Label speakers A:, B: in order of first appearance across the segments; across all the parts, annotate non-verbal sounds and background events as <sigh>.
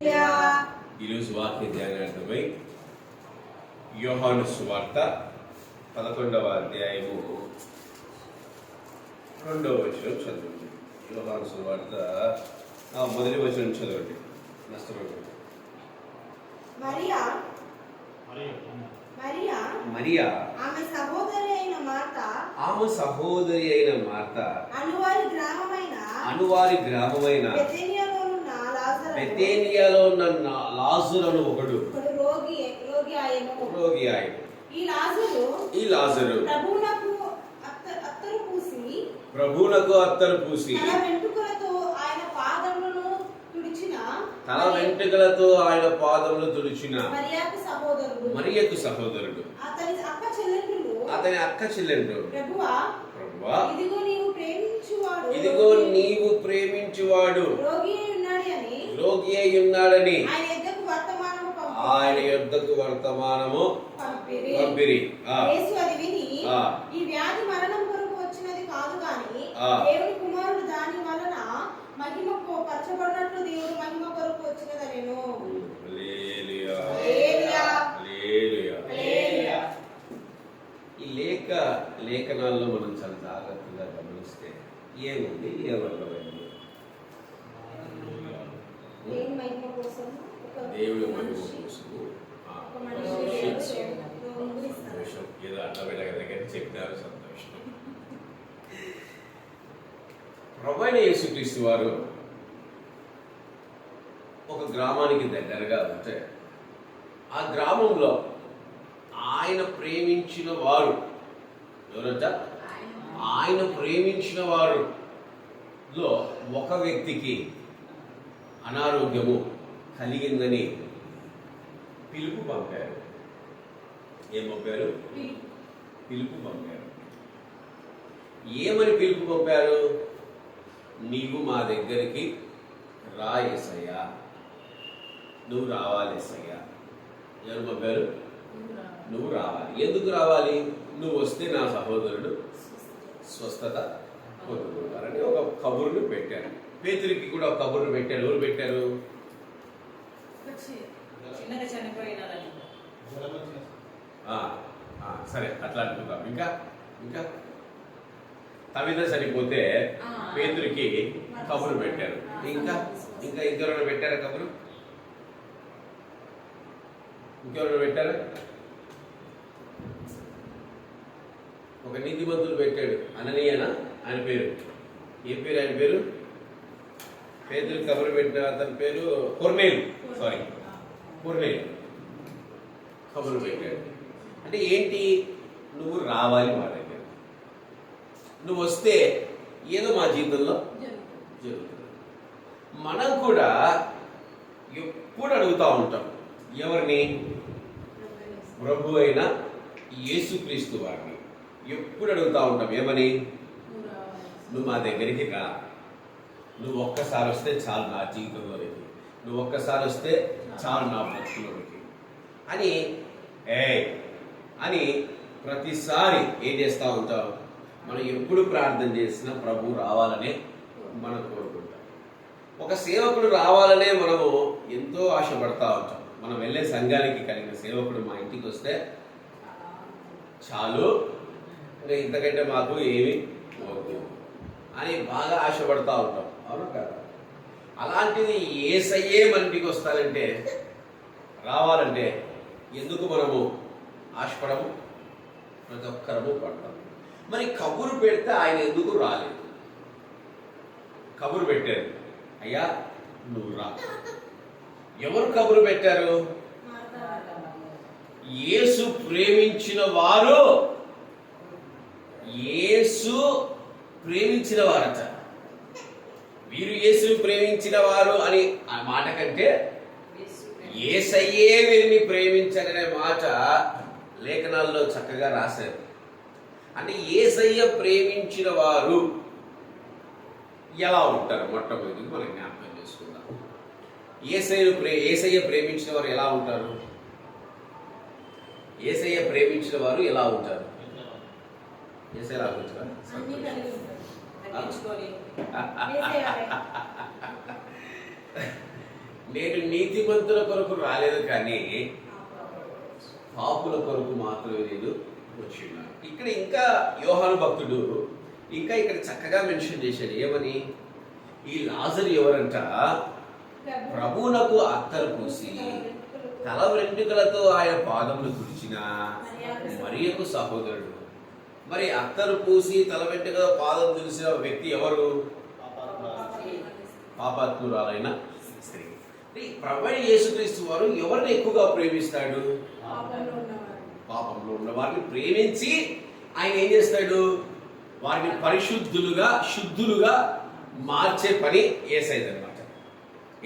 A: ఈరోజు వాక్య ధ్యానార్థమై యోహాను సువార్త పదకొండవ అధ్యాయము రెండవ వచనం చదవండి యోహాను సువార్త మొదటి వచనం చదవండి. నష్టపడి
B: మరియా? మరియా
A: మరియా?
B: ఆమె సహోదరి అయిన మార్త?
A: ఆమె సహోదరి అయిన మార్త.
B: అనువారి గ్రామమైన?
A: అనువారి గ్రామమైన? బెతేనియాలో ఉన్న నా- లాజరును ఒకడు.
B: రోగి రోగి ఆయను
A: రోగి ఆయన
B: ఈ లాజరు
A: ఈ లాజరు.
B: అత్తరు పూసి
A: ప్రభువునకు అత్తరు పూసి
B: తన వెంట్రుకలతో ఆయన పాదములను తుడిచిన
A: తల వెంట్రుకలతో ఆయన పాదములు తుడిచిన
B: మరియాకు సహోదరుడు.
A: మరియకు సహోదరుడు.
B: అతని అక్క చెల్లెళ్ళు.
A: అతని అక్క చెల్లెండు
B: ప్రభువా
A: ప్రభువా.
B: ఇదిగో నీవు ప్రేమించువాడు.
A: ఇదిగో నీవు ప్రేమించువాడు.
B: రోగి
A: రోగి అయి ఉన్నాడని
B: ఆయన ఎద్దకు వర్తమానము పంపిరి. యేసు అది విని. ఈ వ్యాధి మరణం కొరకు వచ్చినది కాదు గాని
A: ఆ.
B: దేవుని కుమారుడు దాని వలన మహిమ పరచబడినట్లు దేవుడు మహిమ కొరకు వచ్చినదనేను.
A: ఈ లేఖ లేఖనాల్లో మనం చాలా జాగ్రత్తగా గమనిస్తే ఏముంది? ఏమర్థమైంది?
B: మహిమ కోసం
A: దేవుడి మహిమ
B: ముందునిస్తాడు.
A: సంతోషం ఏదో అర్థమైన దగ్గర చెప్పినారు సంతోషం. ప్రభైన యేసుక్రీస్తు వారు ఒక గ్రామానికి దగ్గరగా ఉంటే ఆ గ్రామంలో ఆయన ప్రేమించిన వారు ఎవరంట? ఆయన ప్రేమించిన వారులో ఒక వ్యక్తికి అనారోగ్యము కలిగిందని పిలుపు పంపారు. ఏం పంపారు? పిలుపు పంపారు. ఏమని పిలుపు పంపారు? నీవు మా దగ్గరికి రా ఎసయ్యా నువ్వు రావాలి ఎసయ్యా ఎవరు పంపారు? నువ్వు రావాలి. ఎందుకు రావాలి? నువ్వు వస్తే నా సహోదరుడు స్వస్థత పొందుకుంటారని ఒక కబురును పెట్టారు. పేతురికి కూడా ఒక కబురును పెట్టారు. ఎవరు పెట్టారు? సరే అట్లా అనుకుందాం. ఇంకా ఇంకా? తమిళ చనిపోతే
C: ఆ.
A: పేతురికి కబురు పెట్టారు. ఇంకా? ఇంకా ఇంకెవరైనా పెట్టారా కబురు ఇంకెవరైనా పెట్టారా? ఒక నీతిమంతులు పెట్టాడు. అననీయన? ఆయన పేరు? ఏం పేరు? ఆయన పేరు? పేదలు కబురు పెట్టిన అతని పేరు కొర్నేలు. సారీ కొర్నేలు. కబురు పెట్టాడు. అంటే ఏంటి? నువ్వు రావాలి మా దగ్గర. నువ్వు వస్తే ఏదో మా జీవితంలో జరుగుతుంది. మనం కూడా ఎప్పుడు అడుగుతా ఉంటాం ఎవరిని? ప్రభు అయిన యేసుక్రీస్తు వారిని. ఎప్పుడు అడుగుతూ ఉంటాం ఏమని? నువ్వు మా దగ్గరికి రా. నువ్వు ఒక్కసారి వస్తే చాలు నా జీవితంలోనికి. నువ్వు ఒక్కసారి వస్తే చాలు నా భక్తులోనికి అని ఏ అని ప్రతిసారి ఏం చేస్తూ ఉంటావు? మనం ఎప్పుడు ప్రార్థన చేసినా ప్రభు రావాలనే మనం కోరుకుంటాం. ఒక సేవకుడు రావాలనే మనము ఎంతో ఆశపడతా ఉంటాం. మనం వెళ్ళే సంఘానికి కలిగిన సేవకుడు మా ఇంటికి వస్తే చాలు. ఇంకా ఇంతకంటే మాకు ఏమి అని బాగా ఆశపడతా ఉంటాం. అవును కదా. అలాంటిది ఏసయ్యే మన ఇంటికి వస్తానంటే రావాలంటే ఎందుకు మనము ఆశపడము? ప్రతి ఒక్కరము పడతాం. మరి కబురు పెడితే ఆయన ఎందుకు రాలేదు? కబురు పెట్టారు. అయ్యా నువ్వు రా. ఎవరు కబురు పెట్టారు? యేసు ప్రేమించిన వారు. యేసు ప్రేమించిన వారట. వీరు యేసు ప్రేమించిన వారు అని ఆ మాట కంటే ఏసయ్యే వీరిని ప్రేమించారనే మాట లేఖనాల్లో చక్కగా రాశారు. అంటే ఏసయ్య ప్రేమించిన వారు ఎలా ఉంటారు? మొట్టమొదటి మనం జ్ఞాపకం చేసుకుందాం. ఏసయ్య ప్రే ఏసయ్య ప్రేమించిన వారు ఎలా ఉంటారు? ఏసయ్య ప్రేమించిన వారు ఎలా ఉంటారు? ఏసయ్య ఆలోచన <laughs> నేను నీతిమంతుల కొరకు రాలేదు కానీ పాపుల కొరకు మాత్రమే నేను వచ్చి ఉన్నాను ఇక్కడ ఇంకా యోహాను భక్తుడు ఇంకా ఇక్కడ చక్కగా మెన్షన్ చేశాడు ఏమని? ఈ లాజరు ఎవరంట? ప్రభువునకు అత్తరు పూసి తల వెంట్రుకలతో ఆయన పాదములు తుడిచిన మరియకు సహోదరుడు. మరి అత్తరు పూసి తల వెంటగా పాదం తెలిసిన వ్యక్తి ఎవరు? పాపాత్మురాలైన స్త్రీ. ఈ ప్రభు యేసుక్రీస్తు వారు ఎవరిని ఎక్కువగా ప్రేమిస్తాడు?
B: పాపంలో
A: పాపంలో ఉన్న వారిని ప్రేమించి ఆయన ఏం చేస్తాడు? వారిని పరిశుద్ధులుగా శుద్ధులుగా మార్చే పని ఏసైది అనమాట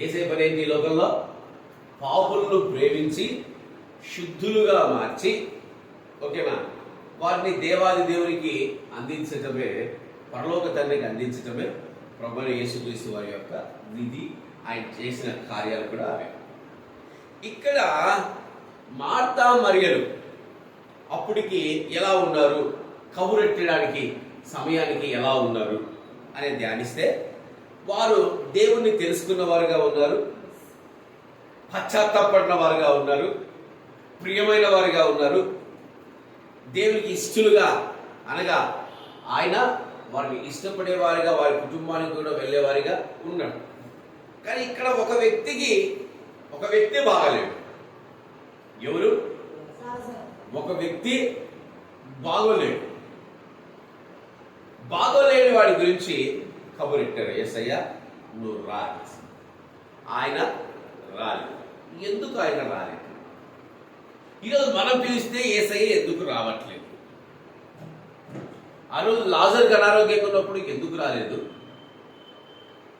A: ఏసై పని ఏంటి ఈ లోకంలో? పాపులను ప్రేమించి శుద్ధులుగా మార్చి ఓకేనా? వారిని దేవాది దేవునికి అందించటమే పరలోక తండ్రికి అందించటమే ప్రభు యేసుక్రీస్తు వారి యొక్క విధి ఆయన చేసిన కార్యాలు కూడా అవే. ఇక్కడ మార్తా మరియలు అప్పటికి ఎలా ఉన్నారు? కబురెట్టడానికి సమయానికి ఎలా ఉన్నారు? అని ధ్యానిస్తే వారు దేవుణ్ణి తెలుసుకున్న వారుగా ఉన్నారు పశ్చాత్తాపడిన వారుగా ఉన్నారు ప్రియమైన వారుగా ఉన్నారు దేవునికి ఇష్టలుగా అనగా ఆయన వారిని ఇష్టపడేవారిగా వారి కుటుంబానికి కూడా వెళ్ళేవారిగా ఉన్నాడు. కానీ ఇక్కడ ఒక వ్యక్తికి ఒక వ్యక్తి బాగాలేడు. ఎవరు? ఒక వ్యక్తి బాగోలేడు. బాగోలేని వాడి గురించి కబురెట్టారు ఎస్ఐయ నువ్వు రాలేదు. ఆయన రాలేదు. ఎందుకు ఆయన రాలేదు? ఈరోజు మనం పిలిస్తే ఏసఐ ఎందుకు రావట్లేదు? ఆ రోజు లాజర్కి అనారోగ్యంగా ఉన్నప్పుడు ఎందుకు రాలేదు?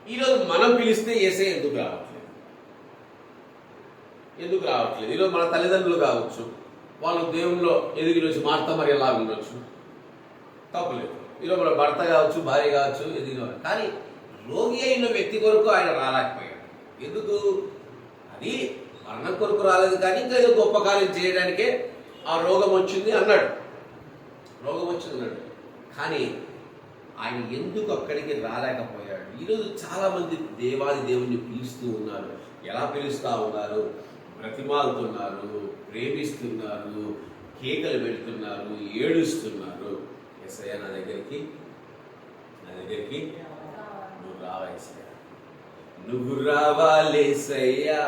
A: ఈరోజు మనం పిలిస్తే ఏసై ఎందుకు రావట్లేదు? ఎందుకు రావట్లేదు? ఈరోజు మన తల్లిదండ్రులు కావచ్చు వాళ్ళు దేవుల్లో ఎదిగి నుంచి మార్త మరి ఎలా ఉండొచ్చు తప్పలేదు. ఈరోజు మన భర్త కావచ్చు భార్య కావచ్చు ఎదిగిన కానీ రోగి అయిన వ్యక్తి కొరకు ఆయన రాలేకపోయాడు. ఎందుకు? అది మరణం కొరకు రాలేదు కానీ ఇంకా ఏదో గొప్ప కార్యం చేయడానికే ఆ రోగం వచ్చింది అన్నాడు. రోగం వచ్చింది అన్నాడు. కానీ ఆయన ఎందుకు అక్కడికి రాలేకపోయాడు? ఈరోజు చాలామంది దేవాది దేవుణ్ణి పిలుస్తూ ఉన్నారు. ఎలా పిలుస్తూ ఉన్నారు? బ్రతిమాలుతున్నారు ప్రేమిస్తున్నారు కేకలు పెడుతున్నారు ఏడుస్తున్నారు. ఎస్ఐ నా దగ్గరికి నా దగ్గరికి నువ్వు రావాల్సయ్యా నువ్వు రావాలేసయ్యా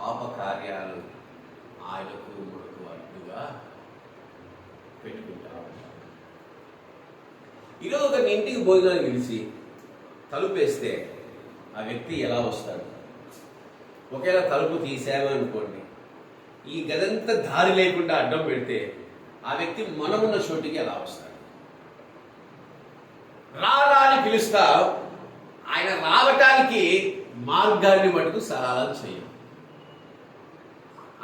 A: పాప కార్యాలు ఆయనకు మనకు అడ్డుగా పెట్టుకుంటారు. ఈరోజు ఒక ఇంటికి భోజనాన్ని పిలిచి తలుపేస్తే ఆ వ్యక్తి ఎలా వస్తాడు? ఒకవేళ తలుపు తీసామనుకోండి ఈ గదంతా దారి లేకుండా అడ్డం పెడితే ఆ వ్యక్తి మనమున్న చోటికి ఎలా వస్తాడు? రా రా అని పిలుస్తా ఆయన రావటానికి మార్గాన్ని మటుకు సరళం చేయం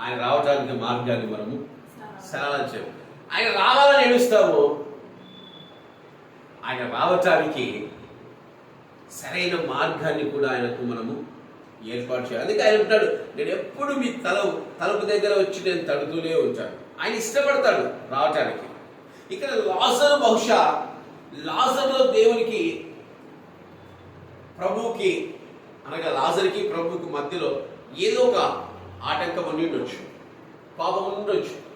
A: ఆయన రావటానికి మార్గాన్ని మనము సరళం ఆయన రావాలని ఏడుస్తాము ఆయన రావటానికి సరైన మార్గాన్ని కూడా ఆయనకు మనము ఏర్పాటు చేయాలి. అందుకే ఆయన ఉంటాడు నేను ఎప్పుడు మీ తల తలుపు దగ్గర వచ్చి నేను తడుతూనే ఉంటాను. ఆయన ఇష్టపడతాడు రావటానికి. ఇక్కడ లాజరు బహుశా లాజరులో దేవునికి ప్రభువుకి అనగా లాజర్కి ప్రభువుకి మధ్యలో ఏదో ఒక ఆటంకం ఉండి ఉండొచ్చు. పాపం ఉండొచ్చు.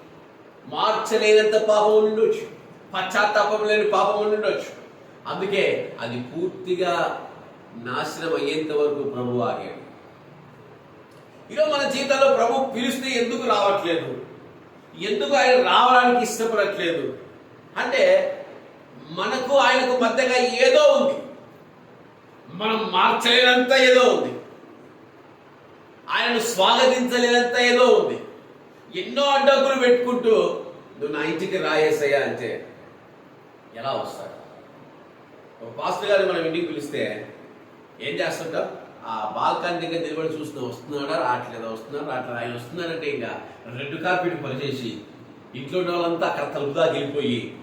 A: మార్చలేనంత పాపం ఉండొచ్చు. పశ్చాత్తాపం లేని పాపం ఉండి ఉండొచ్చు. అందుకే అది పూర్తిగా నాశనం అయ్యేంత వరకు ప్రభు ఆగాడు. ఈరోజు మన జీవితంలో ప్రభు పిలిస్తే ఎందుకు రావట్లేదు? ఎందుకు ఆయన రావడానికి ఇష్టపడట్లేదు? అంటే మనకు ఆయనకు మధ్యగా ఏదో ఉంది. మనం మార్చలేనంత ఏదో ఉంది. ఆయనను స్వాగతించలేనంత ఏదో ఉంది. ఎన్నో అడ్డంకులు పెట్టుకుంటూ నువ్వు నా ఇంటికి రాయేసయ్యా అంటే ఎలా వస్తాడు? ఒక పాస్టర్ గారు మనం ఇంటికి పిలిస్తే ఏం చేస్తుంటాం? ఆ బాల్కనీ దగ్గర నిలబడి చూస్తూ వస్తున్నాడా? రావట్లేదా? వస్తున్నాడు? రావట్లేదు? ఆయన వస్తున్నాడంటే ఇంకా రెడ్ కార్పెట్ పనిచేసి ఇంట్లో ఉన్న వాళ్ళంతా అక్కడ తలుపు దాకా వెళ్ళిపోయి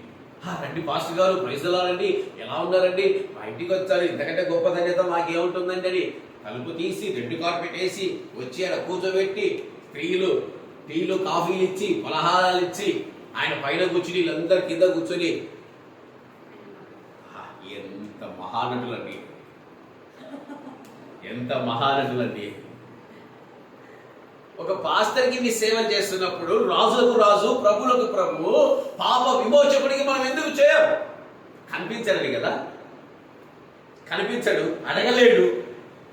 A: "ఆ, రండి పాస్టర్ గారు ప్రైజలారండి ఎలా ఉన్నారండి? మా ఇంటికి వచ్చారు. ఇంతకంటే గొప్ప ధన్యత మాకేముంటుందండి అని తలుపు తీసి రెడ్ కార్పెట్ వేసి వచ్చి కూర్చోబెట్టి స్త్రీలు టీలు కాఫీలు ఇచ్చి పలహారాలు ఇచ్చి ఆయన పైన కూర్చుని వీళ్ళందరి కింద కూర్చొని. ఎంత మహానటులండి. ఎంత మహానటులండి. ఒక పాస్టర్కి మీ సేవ చేస్తున్నప్పుడు రాజులకు రాజు ప్రభులకు ప్రభు పాప విమోచకుడికి మనం ఎందుకు చేయం? కనిపించడండి కదా? కనిపించడు అడగలేడు.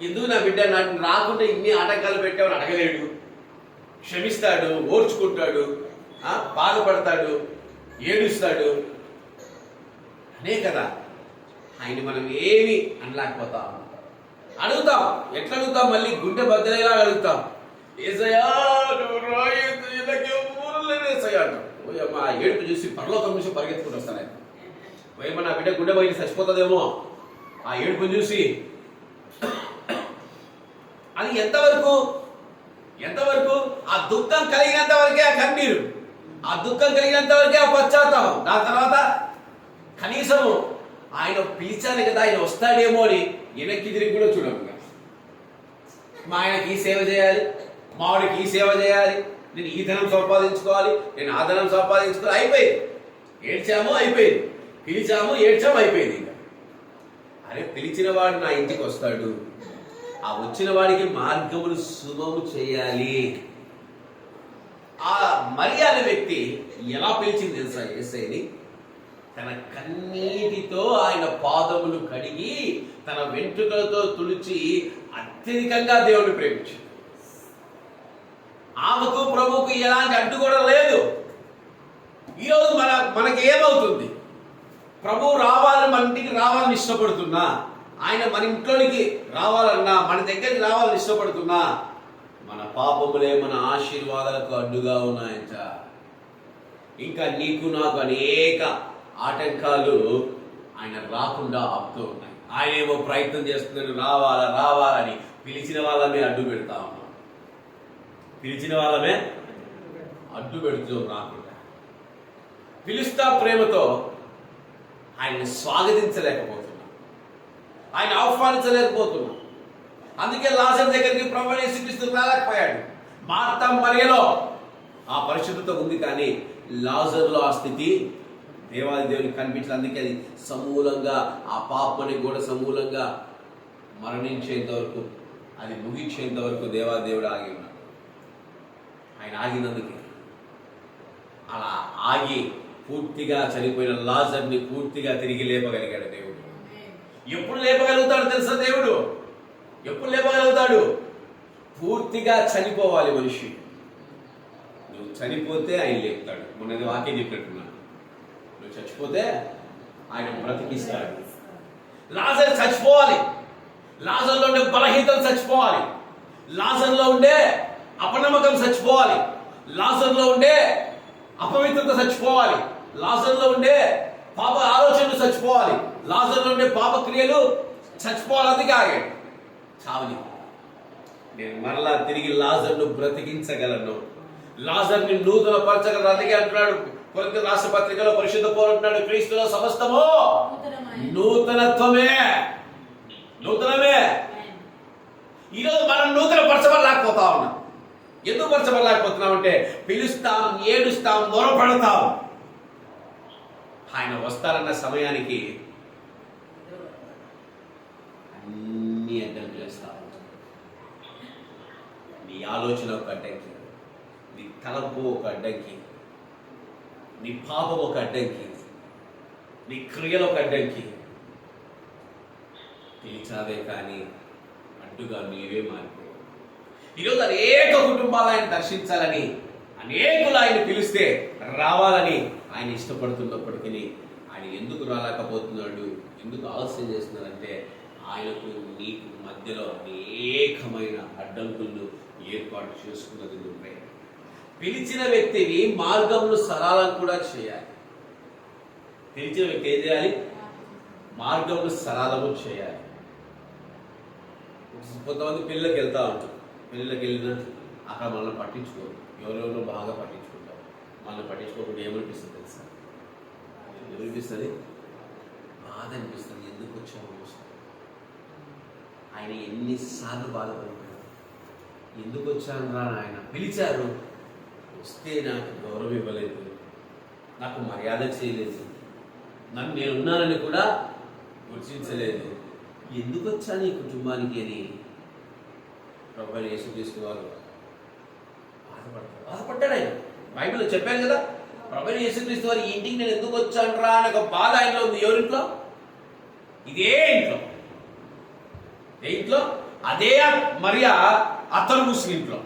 A: ఎందుకు నా బిడ్డ నాకు రాకుండా ఇన్ని ఆటంకాలు పెట్టామని అడగలేడు. క్షమిస్తాడు ఓర్చుకుంటాడు బాధపడతాడు ఏడుస్తాడు. అనే కదా. ఆయన మనం ఏమి అనలేకపోతాం. అడుగుతాం. ఎట్లా అడుగుతాం? మళ్ళీ గుండె బద్దలేలా అడుగుతాం. ఏసయ్యా ఆ ఏడుపు చూసి పరలోకం నుంచి పరిగెత్తుకుంటూ వస్తాను ఓయమ్మ నా బిడ్డ గుండె పోయి చచ్చిపోతుందేమో. ఆ ఏడుపుని చూసి అది ఎంతవరకు? ఎంతవరకు? ఆ దుఃఖం కలిగినంత వరకే ఆ కన్నీరు. ఆ దుఃఖం కలిగినంత వరకే ఆ పశ్చాత్తాపం. దాని తర్వాత కనీసము ఆయన పిలిచాను కదా ఆయన వస్తాడేమో అని వెనక్కి తిరిగి కూడా చూడము మా ఆయనకి ఈ సేవ చేయాలి మావాడికి ఈ సేవ చేయాలి నేను ఈ ధనం సంపాదించుకోవాలి నేను ఆ ధనం సంపాదించుకోవాలి. అయిపోయింది. ఏడ్చాము అయిపోయింది. పిలిచాము ఏడ్చాము అయిపోయింది ఇంకా. అరే పిలిచిన వాడు నా ఇంటికి వస్తాడు. ఆ వచ్చిన వాడికి మార్గములు సుగము చేయాలి. ఆ మర్యాద వ్యక్తి ఎలా పిలిచింది తెలుసా ఏసైని? తన కన్నీటితో ఆయన పాదములు కడిగి తన వెంట్రుకలతో తుడిచి అత్యధికంగా దేవుని ప్రేమించింది. ఆమెకు ప్రభుకు ఎలాంటి అడ్డు కూడా లేదు. ఈరోజు మన మనకి ఏమవుతుంది ప్రభు రావాలని మన ఇంటికి రావాలని ఇష్టపడుతున్నా. ఆయన మన ఇంట్లోనికి రావాలన్నా మన దగ్గరికి రావాలని ఇష్టపడుతున్నా మన పాపములే మన ఆశీర్వాదాలకు అడ్డుగా ఉన్నాయంట. ఇంకా నీకు నాకు అనేక ఆటంకాలు ఆయన రాకుండా ఆపుతూ ఉన్నాయి. ఆయన ఏమో ప్రయత్నం చేస్తున్నాడు రావాలా రావాలని పిలిచిన వాళ్ళమే అడ్డు పెడతా ఉన్నాం పిలిచిన వాళ్ళమే అడ్డు పెడుతూ రాకుండా. పిలుస్తా ప్రేమతో ఆయన్ని స్వాగతించలేకపోతున్నాం ఆయన ఆహ్వానించలేకపోతున్నాడు. అందుకే లాజర్ దగ్గరికి ప్రభు యేసుక్రీస్తు రాలేకపోయాడు. మార్త మరియలో ఆ పరిశుద్ధత ఉంది కానీ లాజర్లో ఆ స్థితి దేవాది దేవునికి కనిపించింది అందుకే అది సమూలంగా ఆ పాపని కూడా సమూలంగా మరణించేంత వరకు అది ముగించేంత వరకు దేవాదేవుడు ఆగి ఉన్నాడు. ఆయన ఆగినందుకే. అలా ఆగి పూర్తిగా చనిపోయిన లాజర్ని పూర్తిగా తిరిగి లేపగలిగాడు దేవుడు. ఎప్పుడు లేపగలుగుతాడు తెలుసా దేవుడు? ఎప్పుడు లేపగలుగుతాడు? పూర్తిగా చనిపోవాలి మనిషి. నువ్వు చనిపోతే ఆయన లేపుతాడు. మొన్నది వాక్యం చెప్పినట్టున్నా. నువ్వు చచ్చిపోతే ఆయన బ్రతికిస్తాడు. లాజర్ చచ్చిపోవాలి. లాజర్లో ఉండే బలహీనతలు చచ్చిపోవాలి. లాజర్లో ఉండే అపనమ్మకం చచ్చిపోవాలి. లాజర్లో ఉండే అపవిత్రత చచ్చిపోవాలి. లాజర్లో ఉండే పాప ఆలోచనలు చచ్చిపోవాలి. లాజర్లో ఉండే పాప క్రియలు చచ్చిపోవాలి అందుకే ఆగాడు. చావని. నేను మరలా తిరిగి లాజర్ను బ్రతికించగలను. లాజర్ని నూతన పరచగలను అందుకే అంటున్నాడు. కొరింథీ రాష్ట్ర పత్రికలో పరిశుద్ధ పోరంటున్నాడు క్రీస్తులో సమస్తము నూతనత్వమే. నూతనమే. ఈరోజు మనం నూతన పరచబడలేకపోతా ఉన్నాం. ఎందుకు పరచబడలేకపోతున్నాం అంటే పిలుస్తాం ఏడుస్తాం మొరపడతాం. ఆయన వస్తారన్న సమయానికి అన్ని అడ్డంకులు వేస్తా నీ ఆలోచన ఒక అడ్డంకి నీ తలపు ఒక అడ్డంకి నీ పాపం ఒక అడ్డంకి నీ క్రియలు ఒక అడ్డంకి. పిలిచావే కానీ అడ్డుగా నీవే మారిపోయావు. ఈరోజు అనేక కుటుంబాలు ఆయన దర్శించాలని అనేకులు ఆయన పిలిస్తే రావాలని ఆయన ఇష్టపడుతున్నప్పటికీ ఆయన ఎందుకు రాలేకపోతున్నాడు ఎందుకు ఆలస్యం చేస్తున్నాడంటే ఆయనకు నీకు మధ్యలో అనేకమైన అడ్డంకులను ఏర్పాటు చేసుకున్నది నువ్వే. పిలిచిన వ్యక్తిని మార్గంలో సరళం కూడా చేయాలి. పిలిచిన వ్యక్తి ఏం చేయాలి? మార్గంలో సరాలము చేయాలి. కొంతమంది పిల్లలకి వెళ్తా ఉంటారు. పిల్లలకి వెళ్ళిన అక్కడ మనల్ని పట్టించుకోరు. ఎవరెవరు బాగా పట్టించుకుంటాం. మనల్ని పట్టించుకోకుండా ఏమనిపిస్తుంది తెలుసా? ఏమనిపిస్తుంది? బాధ అనిపిస్తుంది. ఎందుకు వచ్చాము ఆయన ఎన్నిసార్లు బాధపడిపోయాడు. ఎందుకు వచ్చాను రా ఆయన పిలిచారు. వస్తే నాకు గౌరవం ఇవ్వలేదు. నాకు మర్యాద చేయలేదు. నన్ను నేను ఉన్నానని కూడా గుర్తించలేదు. ఎందుకు వచ్చాను ఈ కుటుంబానికి అని ప్రభు యేసు తీసుకువారు బాధపడ్డాడు ఆయన బైబిల్లో చెప్పాను కదా ప్రభు యేసుక్రీస్తు వారు ఇంటికి నేను ఎందుకు వచ్చాను రా అని ఒక బాధ ఆయనలో ఉంది. ఎవరింట్లో ఇదే ఇంట్లో. ఏ ఇంట్లో? అదే మరియా అతను ముస్లిం ఇంట్లో.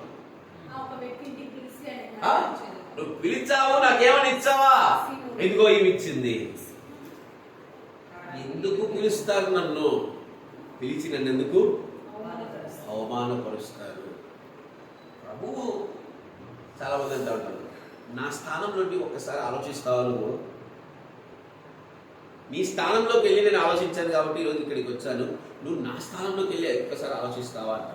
B: ఆ ఒక వ్యక్తి ఇంటికి పిలిచి ఆయన
A: ఆ? నువ్వు పిలిచావు నాకేమని ఇచ్చావా? ఇదిగో ఇవి ఇచ్చింది ఎందుకు పిలుస్తారు నన్ను? పిలిచి నన్ను ఎందుకు అవమానపరుస్తారు. ప్రభువు చాలా మంది ఉంటారు నా స్థానం నుండి ఒక్కసారి ఆలోచిస్తావా నువ్వు. నీ స్థానంలోకి వెళ్ళి నేను ఆలోచించాను కాబట్టి ఈరోజు ఇక్కడికి వచ్చాను. నువ్వు నా స్థానంలోకి వెళ్ళి ఒక్కసారి ఆలోచిస్తావా అంట.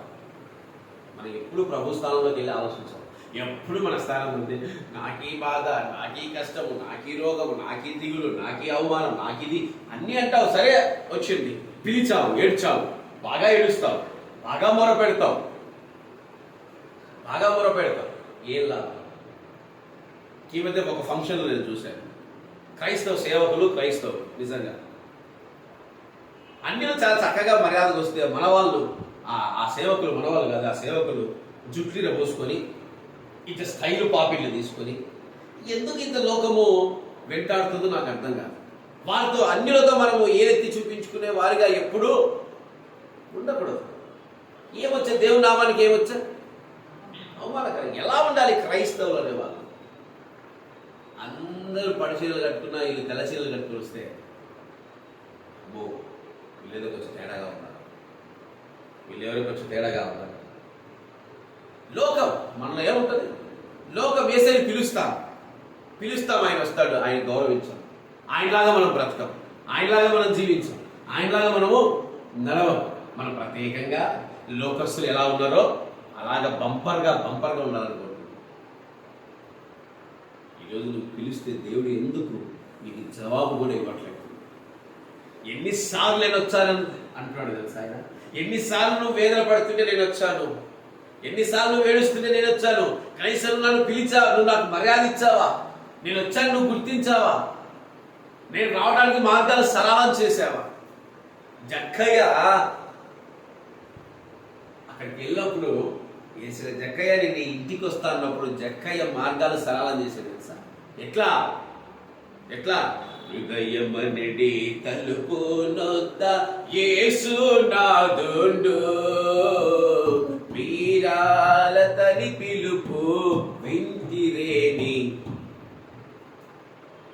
A: మనం ఎప్పుడు ప్రభు స్థానంలోకి వెళ్ళి ఆలోచించాం ఎప్పుడు మన స్థానం ఉంది నాకీ బాధ నాకీ కష్టము నాకీ రోగము నాకీ దిగులు నాకీ అవమానం నాకిది అన్నీ అంటావు. సరే వచ్చింది. పిలిచావు ఏడ్చావు. బాగా ఏడుస్తావు. బాగా మొర పెడతావు బాగా మొర పెడతావు ఏం లాభం ఈ మధ్య ఒక ఫంక్షన్లో నేను చూశాను. క్రైస్తవ సేవకులు క్రైస్తవులు నిజంగా. అన్నిలో చాలా చక్కగా మర్యాదకు వస్తే మన వాళ్ళు ఆ సేవకులు మన వాళ్ళు కాదు ఆ సేవకులు జుట్లీన పోసుకొని ఇట్లా స్థైలు పాపిళ్ళు తీసుకొని ఎందుకు ఇంత లోకము వెంటాడుతుందో నాకు అర్థం కాదు. వారితో అన్యులతో మనము ఏరెత్తి చూపించుకునే వారిగా ఎప్పుడూ ఉండకూడదు. ఏమొచ్చా? దేవుని నామానికి అవ్వాలి ఎలా ఉండాలి క్రైస్తవులు అనేవాళ్ళు? అందరూ పడిచీలు కట్టుకున్నా వీళ్ళు తెల్లచీరలు కట్టుకుని వస్తే అబ్బో వీళ్ళేదో కొంచెం తేడాగా ఉన్నారు. వీళ్ళు ఎవరో కొంచెం తేడాగా ఉన్నారు. లోకం మనలో ఏముంటుంది? లోకం వేసేది పిలుస్తాం. పిలుస్తాం ఆయన వస్తాడు ఆయన గౌరవించాం. ఆయనలాగా మనం బ్రతకం. ఆయనలాగా మనం జీవించాం. ఆయనలాగా మనము నడవం. మనం ప్రత్యేకంగా లోకస్తులు ఎలా ఉన్నారో అలాగ బంపర్గా బంపర్గా ఉండాలనుకుంటున్నాం ఈరోజు నువ్వు పిలిస్తే దేవుడు ఎందుకు నీకు జవాబు కూడా ఇవ్వట్లేదు? ఎన్నిసార్లు నేను వచ్చానని అంటున్నాడు తెలుసా ఆయన? ఎన్నిసార్లు నువ్వు వేదన పడుతుంటే నేను వచ్చాను? ఎన్నిసార్లు నువ్వు వేడుస్తుంటే నేను వచ్చాను? కనీసం నన్ను పిలిచావా? నువ్వు నాకు మర్యాద ఇచ్చావా? నేను వచ్చాను నువ్వు గుర్తించావా? నేను రావడానికి మార్గాలు సరళం చేసావా జక్కయ్య అక్కడికి వెళ్ళినప్పుడు ఏసే జక్కయ్య నేను ఇంటికి వస్తా అన్నప్పుడు జక్కయ్య మార్గాలు సరళం చేశాడు తెలుసా? ఎట్లా? ఎట్లా? హృదయమనిడి తలుపు నొద్ద యేసు నాదుండు. వీరాల తని పిలుపు వింటిరేని.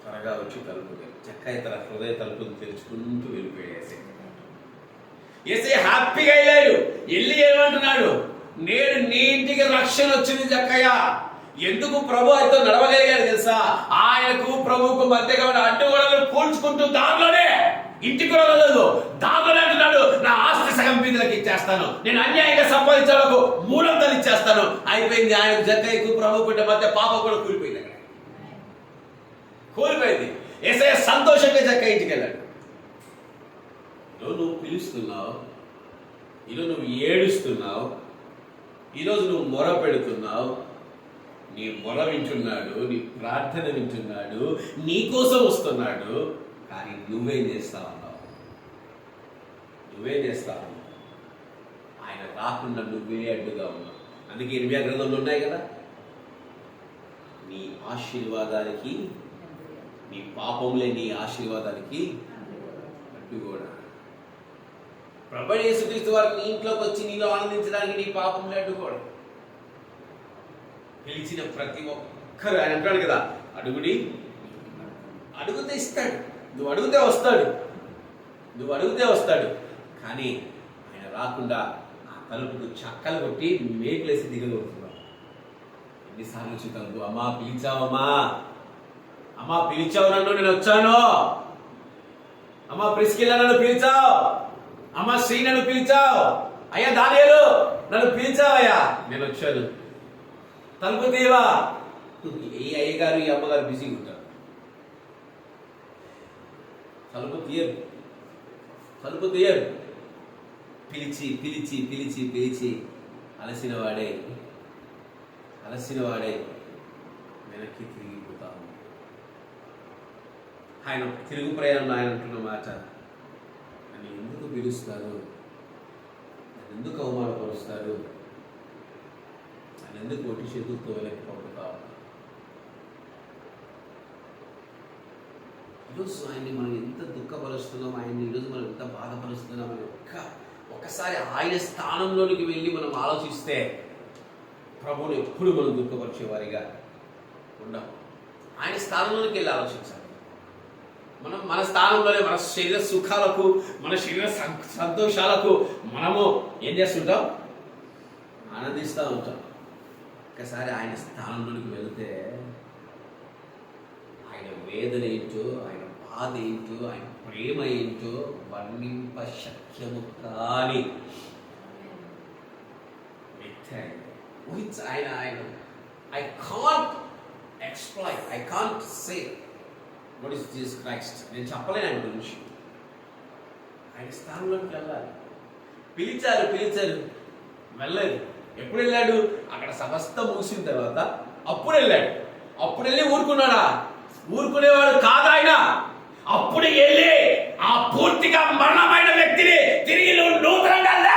A: త్వరగా వచ్చి తలుపు తెరు. చక్కయ్య తన హృదయ తలుపును తెరుచుకుంటూ వెళ్ళిపోయాడు ఏసయ్య. ఏసే హ్యాపీగా వెళ్ళాడు. వెళ్ళి ఏమంటున్నాడు? నేడు నీ ఇంటికి రక్షణ వచ్చింది చక్కయ్య ఎందుకు ప్రభు అయితే నడవగలిగాడు తెలుసా? ఆయనకు ప్రభువుకు మధ్య కాబట్టి అడ్డుగోడలు కూల్చుకుంటూ దానిలోనే ఇంటికి కూడా వెళ్ళదు దానిలోనే అంటున్నాడు నా ఆస్తి సగం బీదులకు ఇచ్చేస్తాను. నేను అన్యాయంగా సంపాదించాలకు మూడంతలు ఇచ్చేస్తాను. అయిపోయింది ఆయన జక్కయ్యకు ప్రభువుకుంటే మధ్య పాప కూడా కూలిపోయింది అక్కడ. కూలిపోయింది. ఏసయ్య సంతోషంగా జక్కయ్య ఇంటికి వెళ్ళాడు. నువ్వు పిలుస్తున్నావు. ఈరోజు నువ్వు ఏడుస్తున్నావు. ఈరోజు నువ్వు మొర పెడుతున్నావు. నీ మొర వింటున్నాడు నీ ప్రార్థన వింటున్నాడు నీ కోసం వస్తున్నాడు. కానీ నువ్వేం చేస్తా ఉన్నావు? నువ్వేం చేస్తా ఆయన రాకుండా నువ్వే అడ్డుగా ఉన్నావు. అందుకే ఇరవై గ్రంథంలో ఉన్నాయి కదా? నీ ఆశీర్వాదానికి నీ పాపంలే నీ ఆశీర్వాదానికి అడ్డు కూడా ప్రభు యేసుక్రీస్తు వారు నీ ఇంట్లోకి వచ్చి నీలో ఆనందించడానికి నీ పాపంలో అడ్డుకోడు పిలిచిన ప్రతి ఒక్కరు ఆయన అంటాడు కదా అడుగుడి అడుగుతే ఇస్తాడు. నువ్వు అడిగితే వస్తాడు. నువ్వు అడిగితే వస్తాడు. కానీ ఆయన రాకుండా ఆ తలుపుకు చక్కలు కొట్టి మేకులేసి దిగలుగుతున్నావు ఎన్నిసార్లు చూద్దాం నువ్వు అమ్మా పిలిచావమ్మా అమ్మా పిలిచావు నన్ను నేను వచ్చాను. అమ్మా ప్రిస్కిల్లా నన్ను పిలిచావు. అమ్మా శ్రీ నన్ను పిలిచావు. అయ్యా దానియాలు నన్ను పిలిచావయ్యా నేను వచ్చాను. తలుపు తీవా. ఈ అయ్యగారు ఈ అమ్మగారు బిజీగా ఉంటారు. తలుపు తీయరు. తలుపు తీయరు. పిలిచి పిలిచి పిలిచి పిలిచి అలసిన వాడే. అలసిన వాడే. వెనక్కి తిరిగిపోతాము. ఆయన తిరుగు ప్రయాణంలో ఆయన అంటున్న మాట ఎందుకు పిలుస్తారు. నన్ను ఎందుకు అవమానపరుస్తారు? నన్ను ఎందుకు ఒట్టి చేతులతో వెనక్కి ఈరోజు ఆయన్ని మనం ఎంత దుఃఖపరుస్తున్నాం ఆయన్ని ఈరోజు మనం ఎంత బాధపరుస్తున్నాం అని ఒక్క ఒకసారి ఆయన స్థానంలోనికి వెళ్ళి మనం ఆలోచిస్తే ప్రభువుని ఎప్పుడు మనం దుఃఖపరిచేవారిగా ఉండం ఆయన స్థానంలోనికి వెళ్ళి ఆలోచించాలి. మనం మన స్థానంలోనే మన శరీర సుఖాలకు మన శరీర సంతోషాలకు మనము ఏం చేస్తుంటాం? ఆనందిస్తూ ఉంటాం. ఒకసారి ఆయన స్థానంలోకి వెళ్తే ఆయన వేదన ఏంటో ఆయన బాధ ఏంటో ఆయన ప్రేమ ఏంటో వర్ణింప శక్యము కాని ఆయన. ఊహించ ఆయన ఆయన I can't explain I can't say what is Jesus Christ నేను చెప్పలేను ఆయన గురించి. ఆయన స్థానంలోకి వెళ్ళాలి. పిలిచారు పిలిచారు. వెళ్ళలేదు. ఎప్పుడు వెళ్ళాడు? అక్కడ సమస్త ముగిసిన తర్వాత అప్పుడు వెళ్ళాడు. అప్పుడు వెళ్ళి ఊరుకున్నాడా? ఊరుకునేవాడు కాదు ఆయన. అప్పుడు వెళ్ళి ఆ పూర్తిగా మరణమైన వ్యక్తిని తిరిగి నూతనంగా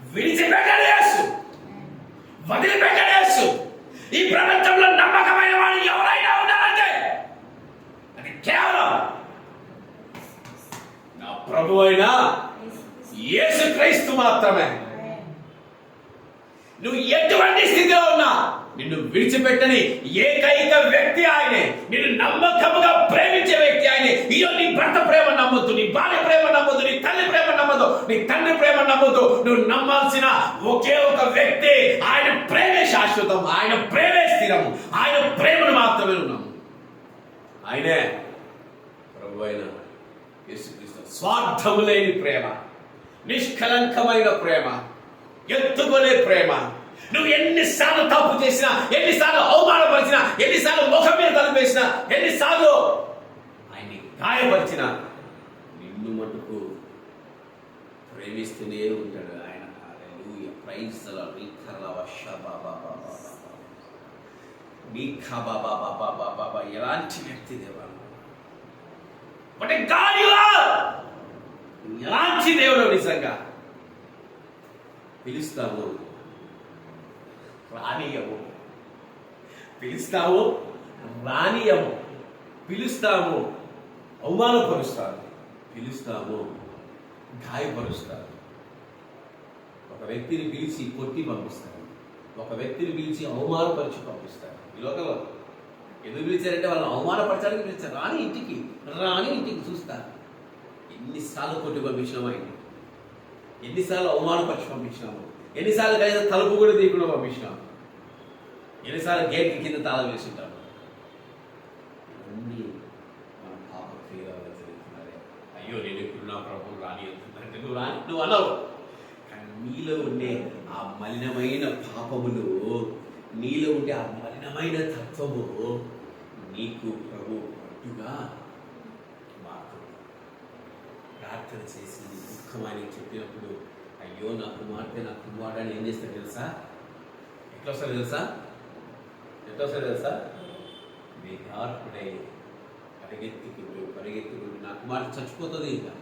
A: విడిచిపెట్టాడు యేసు. వదిలిపెట్టాడు యేసు. ఈ ప్రపంచంలో నమ్మకమైన వాడు ఎవరైనా అది కేవలం నా ప్రభు అయిన యేసు క్రైస్తు మాత్రమే. నువ్వు ఎటువంటి స్థితిలో ఉన్నా నిన్ను విడిచిపెట్టని ఏకైక వ్యక్తి ఆయనే. నిన్ను నమ్మకముగా ప్రేమించే వ్యక్తి ఆయనే. ఈరోజు నీ భర్త ప్రేమ నమ్మొద్దు నీ భార్య ప్రేమ నమ్మొద్దు నీ తల్లి ప్రేమ నమ్మదు నీ తండ్రి ప్రేమ నమ్మొద్దు. నువ్వు నమ్మాల్సిన ఒకే ఒక వ్యక్తి. ఆయన ప్రేమే శాశ్వతం ఆయన ప్రేమే స్థిరము ఆయన ప్రేమను మాత్రమే నువ్వు నమ్ము. ఆయనే ప్రభు అయిన యేసుక్రీస్తు. స్వార్థము లేని ప్రేమ నిష్కలంకమైన ప్రేమ ఎత్తుకునే ప్రేమ. నువ్వు ఎన్నిసార్లు తప్పు చేసినా ఎన్నిసార్లు అవమానపరిచినా ఎన్నిసార్లు ముఖం మీద తలపేసినా ఎన్నిసార్లు ఆయన్ని గాయపరిచిన నిన్ను మటుకు ప్రేమిస్తూనే ఉంటాడు ఆయన. హల్లెలూయా. బాబా ద లార్డ్ బాబా బాబా బాబా ఎలాంటి వ్యక్తి దేవా బట్ ఎలాంటి దేవుడు నిజంగా? పిలుస్తావు? రానియము పిలుస్తావు? రానియము పిలుస్తాము అవమానపరుస్తాము పిలుస్తాము గాయపరుస్తాము ఒక వ్యక్తిని పిలిచి కొట్టి పంపిస్తాడు ఒక వ్యక్తిని పిలిచి అవమానపరిచి పంపిస్తాడు ఈ లోకంలో ఎందుకు పిలిచారంటే వాళ్ళని అవమానపరచడానికి పిలిచారు. రాని ఇంటికి రాని ఇంటికి చూస్తారు ఎన్నిసార్లు కొట్టి పంపించినామో ఎన్నిసార్లు అవమానపరిచి పంపించినాము ఎన్నిసార్లు కనీసం తలుపు కూడా తీయకుండా పంపించినాము ఎన్నిసార్లు గేట్ కింద తాళం వేసి ఉంటాము ఇవన్నీ మన పాప అయ్యో నేను ఇప్పుడు నా ప్రభు రాని అంటే నువ్వు రాని నువ్వు అన్నావు కానీ నీలో ఉండే ఆ మలినమైన పాపములు నీలో ఉండే ఆ మలినమైన తత్వము నీకు ప్రభు అడ్డుగా మారుతుంది. ప్రార్థన చేసి దుఃఖం అని చెప్పినప్పుడు అయ్యో నా కుమార్తె నా కుమారుడు అని ఏం చేస్తాడు తెలుసా? ఎట్లా వస్తుంది తెలుసా? ఎట్లా వస్తుంది తెలుసా? విధార్పుడై పరిగెత్తుకుంటూ పరిగెత్తుకుంటూ నా కుమార్తె చచ్చిపోతుంది ఇంకా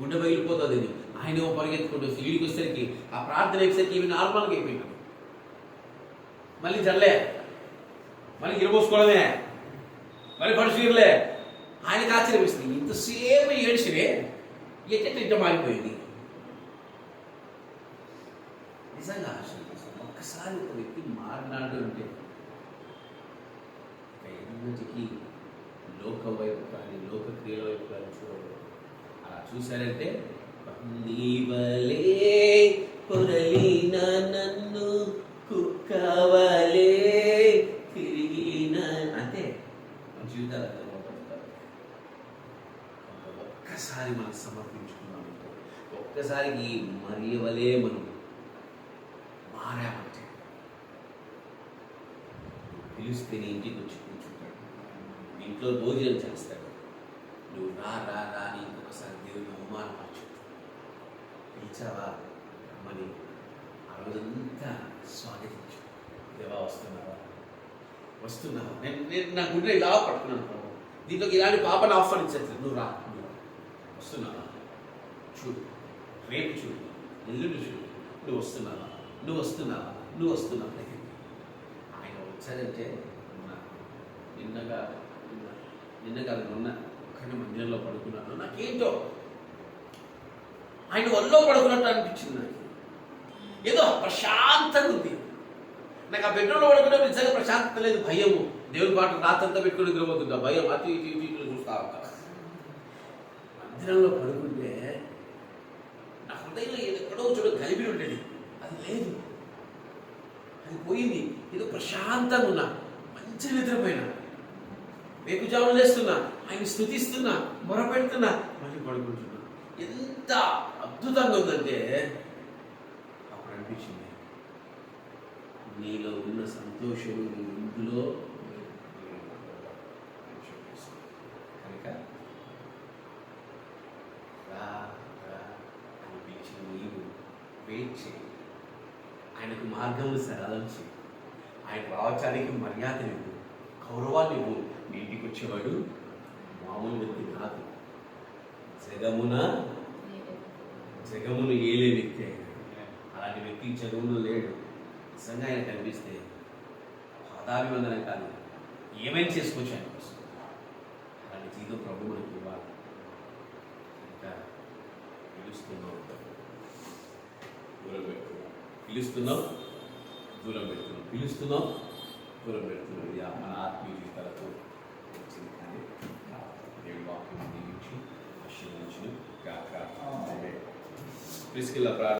A: గుండె పగిలిపోతుంది ఆయన పరిగెత్తుకుంటూ వీడికి వచ్చేసరికి ఆ ప్రార్థన వచ్చేసరికి ఇవి నార్మల్గా అయిపోయినాడు మళ్ళీ జల్లే మళ్ళీ గిరబోసుకోవడమే మళ్ళీ పడుచులే ఆయనకు ఆశ్చర్యమిస్తుంది. ఇంతసేపు ఏడ్చినే ఎట్ట ఇట్ట మారిపోయింది? నిజంగా ఆశ్చర్యమిస్తుంది ఒక్కసారి ఒక వ్యక్తి మారినాడు అంటే ఇక లోక వైపు కానీ లోక క్రియల వైపు కానీ చూడకూడదు. అలా చూశారంటే నీవలే పొరలిన నన్ను కుక్కవ తిరిగిన అంతే మన జీవితాలు అర్థమవుతారు ఒక్కసారి మనం సమర్పించుకున్నామంటే ఒక్కసారి ఈ మరియవలే మనం మారామంటే పిలిస్తే నీ ఇంటికి వచ్చి కూర్చుంటాడు. ఇంట్లో భోజనం చేస్తాడు. నువ్వు రా రా రా నీ ఒకసారి దేవుని అవమానపరచు పిలిచావా? రమ్మని. ఆ రోజంతా స్వాగతించు. దేవా వస్తున్నావా? వస్తున్నావా? నేను నేను నా గుండె ఇలా పట్టుకున్నాను దీంట్లోకి ఇలాంటి పాపను ఆహ్వానించట్లేదు. నువ్వు రా నువ్వు రా. వస్తున్నావా చూడు రేపు చూడు ఎల్లుండి చూడు నువ్వు వస్తున్నావా నువ్వు వస్తున్నావా నువ్వు వస్తున్నావు ఆయన వచ్చారంటే నిన్నగా నిన్నగా మొన్న ఒక్కడిని మందిరంలో పడుకున్నాను. నాకేంటో? ఆయన ఒళ్ళో పడుకున్నట్టు అనిపించింది నాకు. ఏదో ప్రశాంతంగా ఉంది. నాకు ఆ బెడ్రూమ్లో పడుకుంటే నిజంగా ప్రశాంతత లేదు భయము. దేవుని పాట రాత్రంతా పెట్టుకుని నిద్రపోతుంటా. భయం అటు ఇటు ఇటు ఇటు చూస్తా ఉంటా. మందిరంలో పడుకుంటే నా హృదయంలో ఏదో ఎక్కడో చూడ కలిపి ఉండేది. అది లేదు. అది పోయింది. ఏదో ప్రశాంతంగా ఉన్నా. మంచి నిద్రపోయినా. వేకుజాములు లేస్తున్నా. ఆయన స్థుతిస్తున్నా. మొరపెడుతున్నా. మళ్ళీ పడుకుంటున్నా. ఎంత అద్భుతంగా ఉందంటే అప్పుడు అనిపించింది. నీలో ఉన్న సంతోషం నీ ఇందులో కనుక రా రా అని పిలిచిన నీవు. వెయిట్ చేయి. ఆయనకు మార్గములు సరళం చేయి ఆయన రావటానికి మర్యాద ఇవ్వు. గౌరవాన్ని ఇవ్వు. మీ ఇంటికి వచ్చేవాడు మామూలు వ్యక్తి కాదు. జగమున జగమును ఏలే వ్యక్తి ఆయన. అలాంటి వ్యక్తి జగమును లేడు. నిజంగా ఆయన కనిపిస్తే పాదాభివందనం కాదు. ఏమైనా చేసుకోవచ్చు ఆయన కోసం. అలాంటి జీవితం ప్రభు మనకి ఇవ్వాలి. ఇంకా పిలుస్తున్నాం పిలుస్తున్నాం. దూరం పెడుతున్నాం. పిలుస్తున్నాం. దూరం పెడుతున్నాం. ఇది మన ఆత్మీయ జీవితాలతో వచ్చింది కానీ దేవుడి వాక్యం దీవించి ఆశీర్వదించిన. గాక. ప్రిస్కిల్ల ప్రార్థన